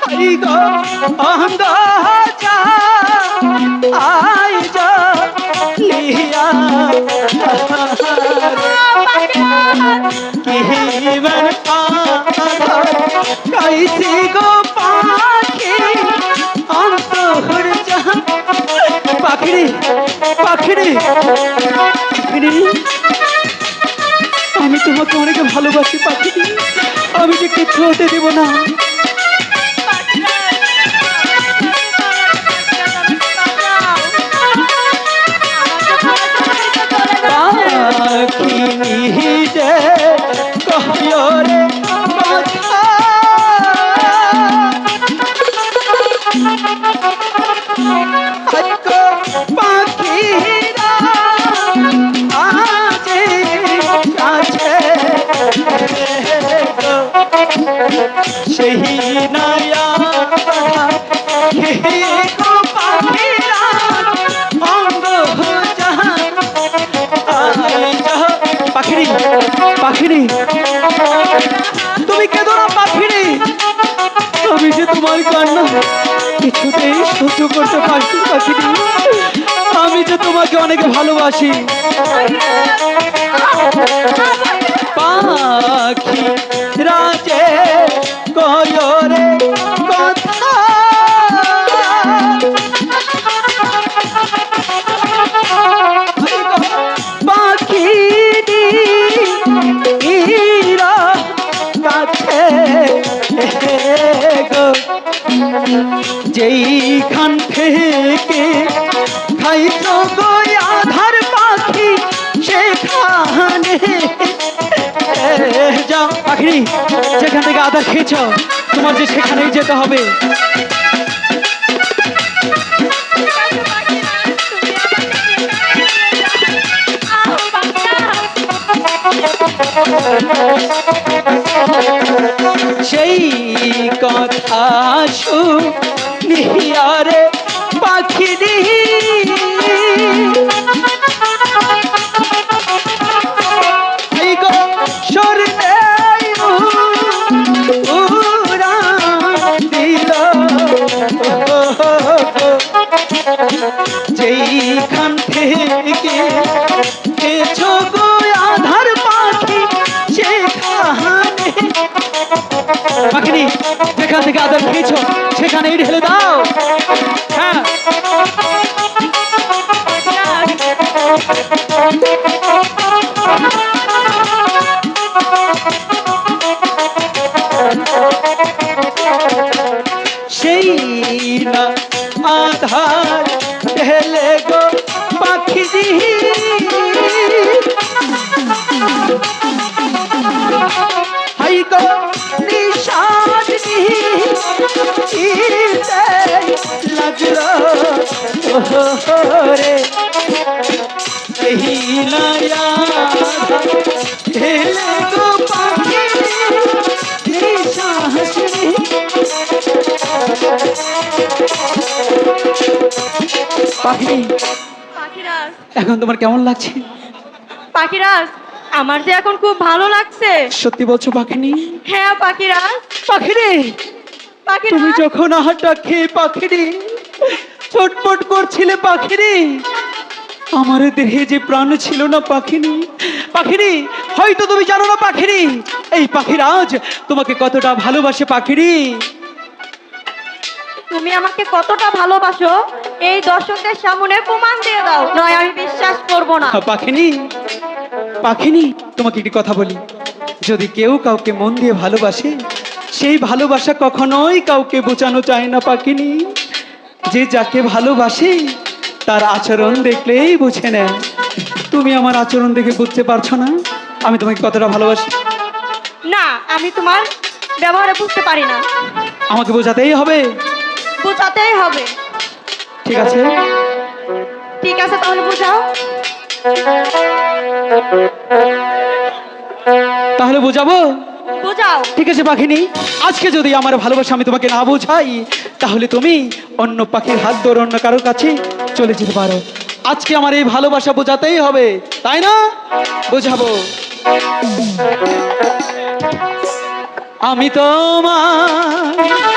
হরি গো অঙ্গ যা আই যা লিয়া কিহিবন कैसी गो पाखी অন্ত হর জাহান পাখিরি পাখিরি পাখিরি আমি তোমাকে অনেক ভালোবাসি পাখিরি আমি যে কিছু হতে দেব না। সেই নয়া পাখিরা। তুমি কেঁদো না পাখিরি? আমি যে তোমার কান্না, কিছুতেই সহ্য করতে পারছি পাখিরি আমি যে তোমাকে অনেক ভালোবাসি। পাখি। যেইখান থেকে খাইছ গো আধার পাখি, সেখানে। যাও পাখি যেখান থেকে আধার খেয়েছ। তোমার যে সেখানেই যেতে হবে। সেই সরলে উড়ান দিল। যেইখান থেকে পাখিনি যেখান থেকে আদর খেয়েছো সেখানে ঢেলে দাও। হ্যাঁ। পাখি। পাখিরাজ। এখন তোমার কেমন লাগছে? পাখিরাজ আমার যে এখন খুব ভালো লাগছে। সত্যি বলছো পাখিনি? হ্যাঁ পাখিরাজ। পাখিরে তুমি পাখিরাজ যখন আহারটা খেয়ে পাখিরে ছটপট করছিলে পাখিরে আমার দেহে যে প্রাণ ছিল না পাখিনি। পাখিরি হয়তো তুমি জানো না পাখিরি এই পাখিরাজ তোমাকে কতটা ভালোবাসে পাখিরি তুমি আমাকে কতটা ভালোবাসো এই দর্শকদের সামনে প্রমাণ দিয়ে দাও। নয় আমি বিশ্বাস করব না। পাখিনি পাখিনি তোমাকে একটি কথা বলি। যদি কেউ কাউকে মন দিয়ে ভালোবাসে সেই ভালোবাসা কখনোই কাউকে বোঝানো চায় না পাখিনি। যে যাকে ভালোবাসে তার আচরণ দেখলেই বুঝে নেয়। তুমি আমার আচরণ দেখে বুঝতে পারছ না আমি তোমাকে কতটা ভালোবাসি? না আমি তোমার ব্যবহারে বুঝতে পারি না। আমাকে বোঝাতেই হবে। বোঝাতেই হবে। ঠিক আছে। ঠিক আছে তাহলে বোঝাও। তাহলে বোঝাবো? বোঝাও। ঠিক আছে পাখিনি। আজকে যদি আমার ভালোবাসা আমি তোমাকে না বোঝাই তাহলে তুমি অন্য পাখির হাত ধরে অন্য কারোর কাছে চলে যেতে পারো। আজকে আমার এই ভালোবাসা বোঝাতেই হবে তাই না? বোঝাবো। আমি তোমার